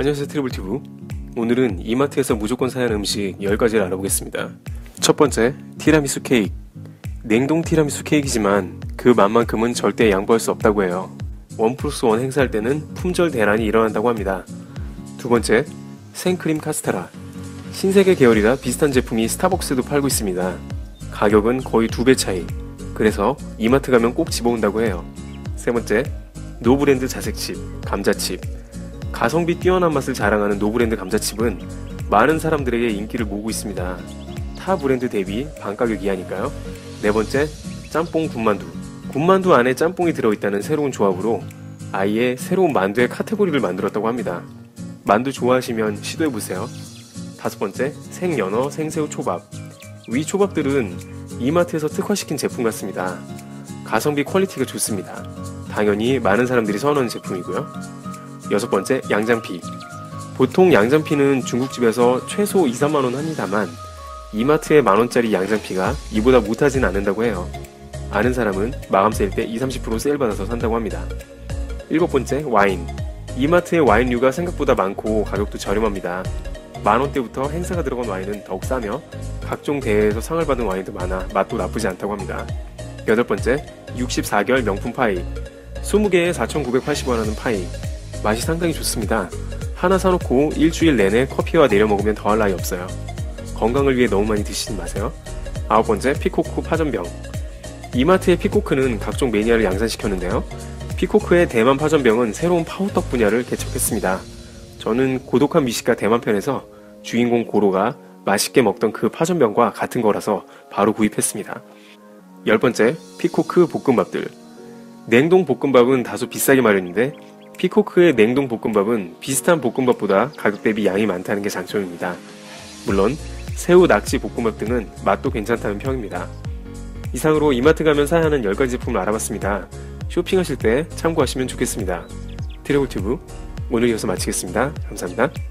안녕하세요 트리블튜브. 오늘은 이마트에서 무조건 사야 하는 음식 10가지를 알아보겠습니다. 첫 번째 티라미수 케이크. 냉동 티라미수 케이크이지만 그 맛만큼은 절대 양보할 수 없다고 해요. 원 플러스 원 행사할 때는 품절 대란이 일어난다고 합니다. 두 번째 생크림 카스테라. 신세계 계열이라 비슷한 제품이 스타벅스도 팔고 있습니다. 가격은 거의 두 배 차이. 그래서 이마트 가면 꼭 집어온다고 해요. 세 번째 노브랜드 자색칩 감자칩 가성비 뛰어난 맛을 자랑하는 노브랜드 감자칩은 많은 사람들에게 인기를 모으고 있습니다. 타 브랜드 대비 반가격 이하니까요. 네 번째, 짬뽕 군만두. 군만두 안에 짬뽕이 들어있다는 새로운 조합으로 아예 새로운 만두의 카테고리를 만들었다고 합니다. 만두 좋아하시면 시도해보세요. 다섯 번째, 생연어 생새우 초밥. 위 초밥들은 이마트에서 특화시킨 제품 같습니다. 가성비 퀄리티가 좋습니다. 당연히 많은 사람들이 선호하는 제품이고요. 여섯 번째, 양장피. 보통 양장피는 중국집에서 최소 2, 3만원 합니다만 이마트의 만원짜리 양장피가 이보다 못하진 않는다고 해요. 아는 사람은 마감 세일 때 20, 30% 세일 받아서 산다고 합니다. 일곱 번째, 와인. 이마트의 와인류가 생각보다 많고 가격도 저렴합니다. 만원대부터 행사가 들어간 와인은 더욱 싸며 각종 대회에서 상을 받은 와인도 많아 맛도 나쁘지 않다고 합니다. 여덟 번째, 64개월 명품 파이. 20개에 4,980원 하는 파이. 맛이 상당히 좋습니다. 하나 사놓고 일주일 내내 커피와 내려 먹으면 더할 나위 없어요. 건강을 위해 너무 많이 드시지 마세요. 아홉 번째, 피코크 파전병. 이마트의 피코크는 각종 매니아를 양산시켰는데요. 피코크의 대만 파전병은 새로운 파우떡 분야를 개척했습니다. 저는 고독한 미식가 대만편에서 주인공 고로가 맛있게 먹던 그 파전병과 같은 거라서 바로 구입했습니다. 열 번째, 피코크 볶음밥들. 냉동 볶음밥은 다소 비싸게 마련인데 피코크의 냉동 볶음밥은 비슷한 볶음밥보다 가격 대비 양이 많다는 게 장점입니다. 물론 새우, 낙지 볶음밥 등은 맛도 괜찮다는 평입니다. 이상으로 이마트 가면 사야 하는 10가지 제품을 알아봤습니다. 쇼핑하실 때 참고하시면 좋겠습니다. 트래블튜브 오늘 이어서 마치겠습니다. 감사합니다.